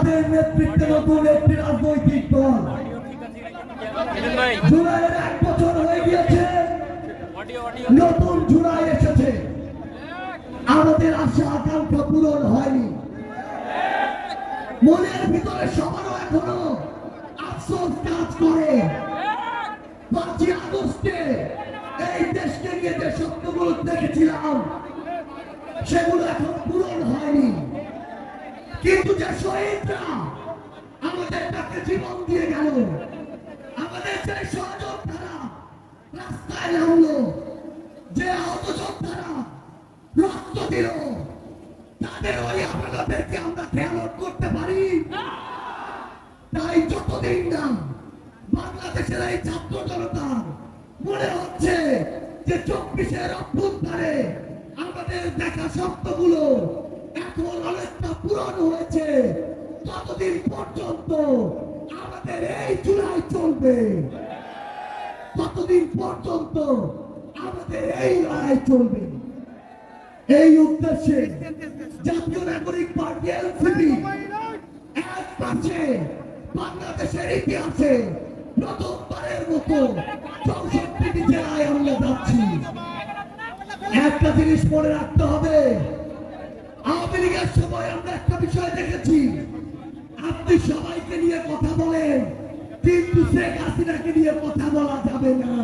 যাদের নেতৃত্বে নতুন একটি রাজনৈতিক দল। জুলাইয়ের এক বছর হয়ে গিয়েছে। নতুন জুলাই এসেছে। আমাদের আশা, আকাঙ্ক্ষা পূরণ হয়নি। মনের ভিতরে সবারও এখনও আফসোস কাজ করে। পাঁচই আগস্টে এই দেশকে নিয়ে যে স্বপ্নগুলো দেখেছিলাম, সেগুলো এখন পূরণ হয়নি। কিন্তু যে শহীদরা আমাদের তাকে জীবন দিয়ে গেল, আমাদের যে সহযোদ্ধারা রাস্তায় যে আহত যোদ্ধারা রক্ত দিল, তাদের ওই আমরা করতে পারি। তাই যতদিন না বাংলাদেশের এই ছাত্র জনতা মনে হচ্ছে যে চব্বিশের অভ্যুত্থানে আমাদের দেখা স্বপ্নগুলো এখন অনেকটা পূরণ হয়েছে। ততদিন পর্যন্ত আমাদের এই জুলাই চলবে, ততদিন পর্যন্ত আমাদের এই লড়াই চলবে। এই উদ্দেশ্যে জাতীয় নাগরিক পার্টি, এনসিপি, এক পাশে বাংলাদেশের ইতিহাসে প্রথমবারের মতো চৌষট্টি জেলায় আমরা যাচ্ছি। একটা জিনিস মনে রাখতে হবে আওয়ামী লীগের সময় আমরা একটা বিষয় দেখেছি। আপনি সবাইকে নিয়ে কথা বলেন। কিন্তু শেখ হাসিনাকে নিয়ে কথা বলা যাবে না।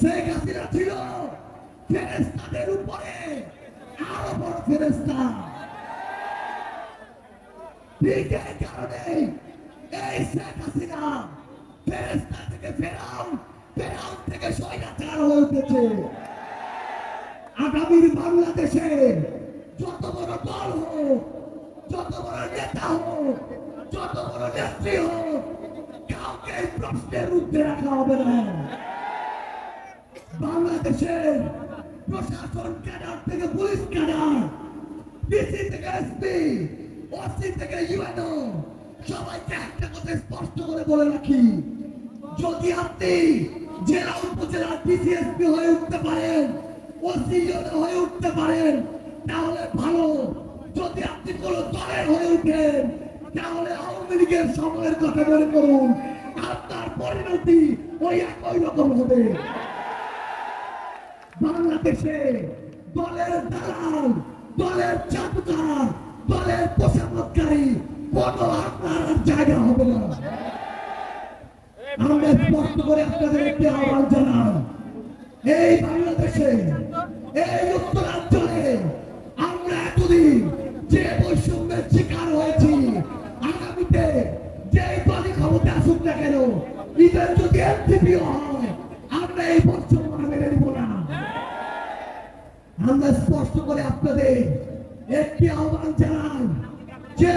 শেখ হাসিনা ছিল ফেরেস্তাদের উপরে, আরও বড় ফেরেস্তা ঠিক এই কারণে এই শেখ হাসিনা ফেরেস্তা থেকে ফেরাম ফেরাম থেকে স্বৈরাচার হয়ে উঠেছে। আগামীর বাংলাদেশে যত বড় দল হোক, যত বড় নেতা হোক, যত বড় নেত্রী হোক, কাউকে এই প্রশ্নের রূপে রাখা হবে না। বাংলাদেশের প্রশাসন ক্যাডার থেকে পুলিশ ক্যাডার, ডিসি থেকে এসপি, ওসি থেকে ইউএনও, সবাইকে একটা কথা স্পষ্ট করে বলে রাখি। যদি আপনি জেলা উপজেলা উপজেলার ডিসিএসপি হয়ে উঠতে পারেন ওসি হয়ে উঠতে পারেন, তাহলে ভালো। যদি আপনি কোন দলের হয়ে উঠেন, তাহলে আওয়ামী লীগের সময়ের কথা মনে করুন, আর তার পরিণতি ওই একই রকম হবে। বাংলাদেশে দলের দালাল, দলের চাপকার, দলের পোষামতকারী কোনো আপনার জায়গা হবে না। আমরা স্পষ্ট করে আপনাদের একটি আহ্বান জানাই। এই বাংলাদেশে, এই উত্তরাঞ্চলে আমরা এতদিন যে বৈষম্যের শিকার হয়েছি, আগামীতে যে দলই ক্ষমতা আসুক না কেন ইভেন যদি এনসিপি হয়, আমরা এই বৈষম্য মেনে নিব না। আমরা স্পষ্ট করে আপনাদের একটি আহ্বান জানাই, যে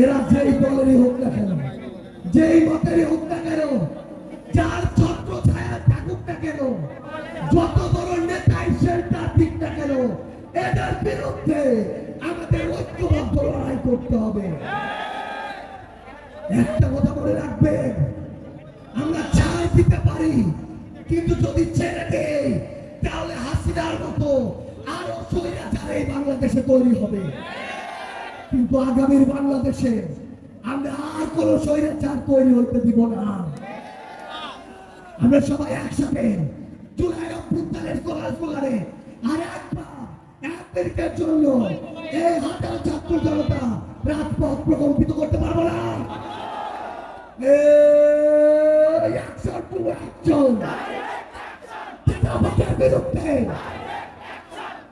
এরা যেই দলেরই হোক না কেন, যেই মতেরই হোক না কেন, যার ছত্র ছায়া থাকুক না কেন, যত বড় নেতাই কেন, এদের বিরুদ্ধে আমাদের ঐক্যবদ্ধ লড়াই করতে হবে। একটা কথা মনে রাখবেন, আমরা ছাড় দিতে পারি, কিন্তু যদি ছেড়ে দেই তাহলে হাসিনার মতো আরও স্বৈরাচার এই বাংলাদেশে তৈরি হবে। কিন্তু আগামীর বাংলাদেশে আমরা আর কোন স্বৈরাচার তৈরি হতে দিব না। আমরা সবাই একসাথে জুলাই অভ্যুত্থানের স্লোগান স্লোগানে আর একবার জন্য এই হাজার ছাত্র জনতা রাজপথ প্রকম্পিত করতে পারব না এই অ্যাকশন টু অ্যাকশন আমাদের বিরুদ্ধে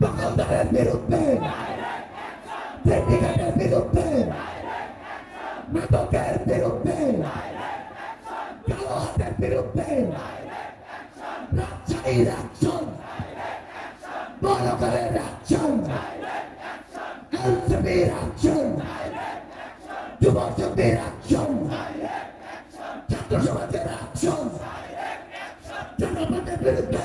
দখলদারের বিরুদ্ধে সিন্ডিকেটের বিরুদ্ধে মাদকের বিরুদ্ধে কালো হাতের বিরুদ্ধে রাজশাহীর অ্যাকশন বড়করের অ্যাকশন এলসিবির অ্যাকশন যুবশক্তির অ্যাকশন ছাত্র সমাজের অ্যাকশন চাঁদাবাজের বিরুদ্ধে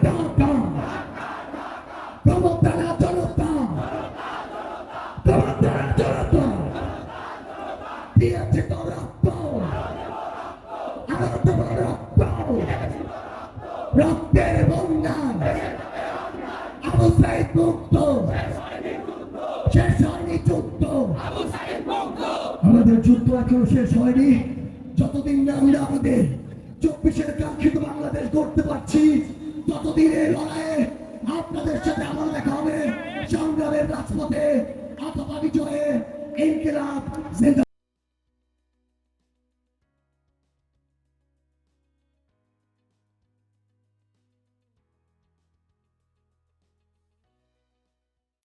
রক্তের বন্যা আবু সাইদ মুক্ত। শেষ হয়নি যুদ্ধ। আমাদের যুদ্ধ এখনও শেষ হয়নি। যতদিন না আমরা আমাদের চব্বিশের কাঙ্ক্ষিত বাংলাদেশ গড়তে পারছি, ততদিন এই লড়াইয়ে আপনাদের সাথে আমার দেখা হবে। সংগ্রামের রাজপথে অথবা বিজয়ে ইনকিলাব